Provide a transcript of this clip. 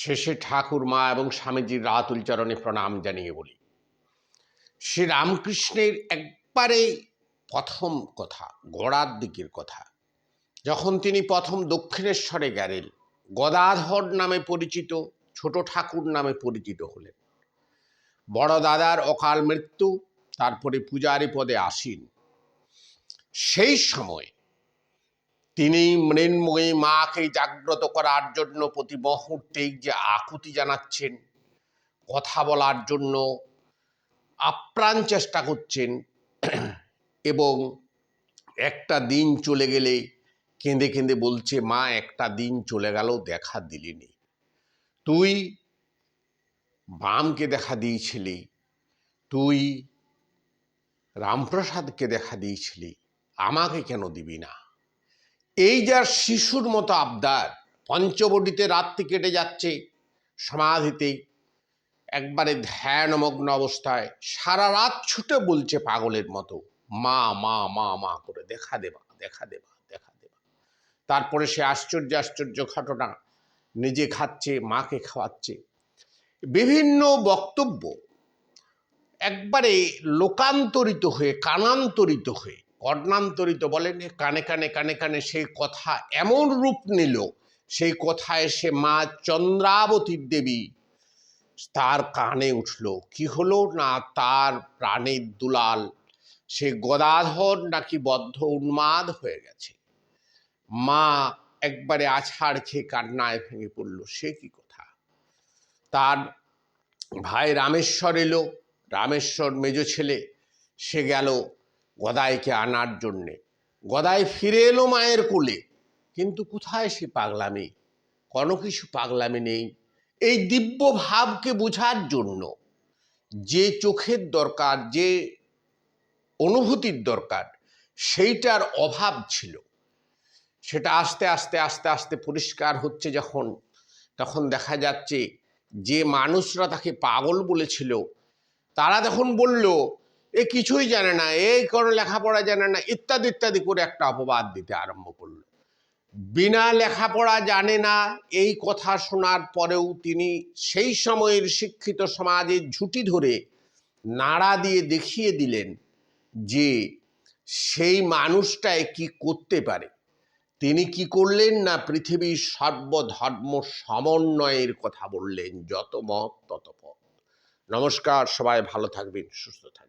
শেষে ঠাকুর, মা এবং স্বামীজির রাতুল চরণে প্রণাম জানিয়ে বলি। শ্রী রামকৃষ্ণের একবারে প্রথম কথা, গোড়ার দিকের কথা, যখন তিনি প্রথম দক্ষিণেশ্বরে গেলেন, গদাধর নামে পরিচিত, ছোট ঠাকুর নামে পরিচিত হলেন। বড় দাদার অকাল মৃত্যু, তারপরে পূজারি পদে আসীন। সেই সময় তিনি মৃন্ময়ী মাকে জাগ্রত করার জন্য প্রতি মুহূর্তেই যে আকুতি জানাচ্ছেন, কথা বলার জন্য আপ্রাণ চেষ্টা করছেন, এবং একটা দিন চলে গেলে কেঁদে কেঁদে বলছে, মা, একটা দিন চলে গেল, দেখা দিলিনি তুই বামকে দেখা দিয়েছিলি, তুই রামপ্রসাদকে দেখা দিয়েছিলি, আমাকে কেন দিবি না? এই যার শিশুর মতো আবদার, পঞ্চবটিতে রাত্রি কেটে যাচ্ছে, সমাধিতেই একবারে ধ্যানমগ্ন অবস্থায় সারা রাত ছুটে বলছে পাগলের মতো, মা মা মা মা করে দেখা দেবা দেখা দেবা দেখা দেবা। তারপরে সে আশ্চর্য আশ্চর্য ঘটনা নিজে খাচ্ছে, মাকে খাওয়াচ্ছে। বিভিন্ন বক্তব্য একবারে লোকান্তরিত হয়ে, কানান্তরিত হয়ে কর্ণান্তরিত বলেন কানে কানে কানে কানে সেই কথা এমন রূপ নিল, সেই কথায় এসে মা চন্দ্রাবতীর দেবী তার কানে উঠল। কি হলো না তার প্রাণের দুলাল? সে গদাধর নাকি বদ্ধ উন্মাদ হয়ে গেছে? মা একবারে আছাড় খেয়ে কান্নায় ভেঙে পড়ল, সে কি কথা? তার ভাই রামেশ্বর এলো, রামেশ্বর মেজ ছেলে, সে গেল গদাইকে আনার জন্যে। গদাই ফিরে এলো মায়ের কোলে। কিন্তু কোথায় সে পাগলামি? কোনো কিছু পাগলামি নেই। এই দিব্য ভাবকে বোঝার জন্য যে চোখের দরকার, যে অনুভূতির দরকার, সেইটার অভাব ছিল। সেটা আস্তে আস্তে আস্তে আস্তে পরিষ্কার হচ্ছে যখন, তখন দেখা যাচ্ছে যে মানুষরা তাকে পাগল বলেছিল। তারা তখন বলল এ কিছুই জানে না এই কোনো লেখাপড়া জানে না, ইত্যাদি ইত্যাদি করে একটা অপবাদ দিতে আরম্ভ করল। বিনা লেখাপড়া জানে না, এই কথা শোনার পরেও তিনি সেই সময়ের শিক্ষিত সমাজের ঝুঁটি ধরে নাড়া দিয়ে দেখিয়ে দিলেন যে সেই মানুষটায় কি করতে পারে। তিনি কি করলেন না পৃথিবীর সর্বধর্ম সমন্বয়ের কথা বললেন, যত মত তত পথ। নমস্কার, সবাই ভালো থাকবেন, সুস্থ থাকবেন।